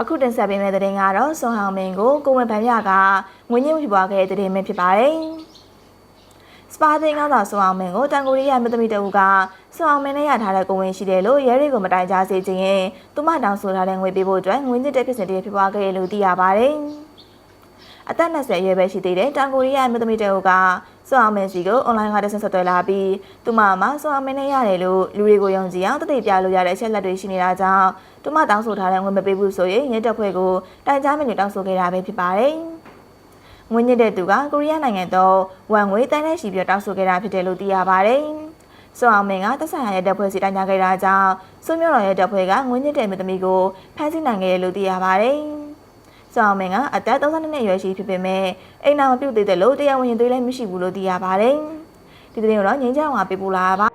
အခုတင်ဆက်ပေးမယ့်သတင်းကတော့ဆွန်ဟောင်မင်းကိုကိုဝင်ဗန်ရကငွေညှိမှုဖြစ်ပွားခဲ့တဲ့သတင်းပဲဖြစ်ပါတယ်။စပါတင်ကောင်းသောဆွန်ဟောင်မင်းကိုတန်ကိုရီးယားမြို့သမီးတအုပ်ကဆွန်ဟောင်မင်းနဲ့ရထားတဲ့ကိုဝင်ရှိတယ်လို့ရဲတွေကိုမတိုင်ကြားစေခြင်းရင်သူမတောင်းဆိုထားတဲ့ငွေပေးဖို့အတွက်ငွေညှစ်တဲ့ဖြစ်စဉ်တွေဖြစ်ပွားခဲ့ရလို့သိရပါတယ်။ အသက်20အရွယ်ပဲရှိသေးတဲ့တန်ကိုရီးယားမြို့သမီးတအုပ်ကဆွန်အောင်မင်းစီကိုအွန်လိုင်းကတဆင့်ဆက်သွယ်လာပြီးသူမမှာဆွန်အောင်မင်းနဲ့ရတယ်လို့လူတွေကိုယုံကြည်အောင်တသိပြလို့ရတဲ့အချက်လက်တွေရှိနေတာကြောင့်သူမတောင်းဆိုထားတဲ့ငွေမပေးဘူးဆိုရင်ရဲတပ်ဖွဲ့ကိုတိုင်ကြားမင်းတွေတောင်းဆိုခဲ့တာပဲဖြစ်ပါတယ်။ငွေညစ်တဲ့သူကကိုရီးယားနိုင်ငံတော့ဝန်ငွေတန်းနဲ့ရှိပြီးတောင်းဆိုခဲ့တာဖြစ်တယ်လို့သိရပါတယ်။ဆွန်အောင်မင်းကသက်ဆိုင်ရာရဲတပ်ဖွဲ့စီတိုင်ကြားခဲ့တာကြောင့်စွမျိုးတော်ရဲတပ်ဖွဲ့ကငွေညစ်တဲ့မြို့သမီးကိုဖမ်းဆီးနိုင်ခဲ့တယ်လို့သိရပါတယ်။ ကျောင်းမင်းကအသက်32နှစ်အရွယ်ရှိဖြစ်ပေမဲ့အိမ်နာမပြုတ်သေးတယ်လို့တရားဝင်သွေးလည်းမရှိဘူးလို့သိရပါတယ်။ဒီသတင်းကိုတော့ငင်းချောင်းကပေးပို့လာတာပါ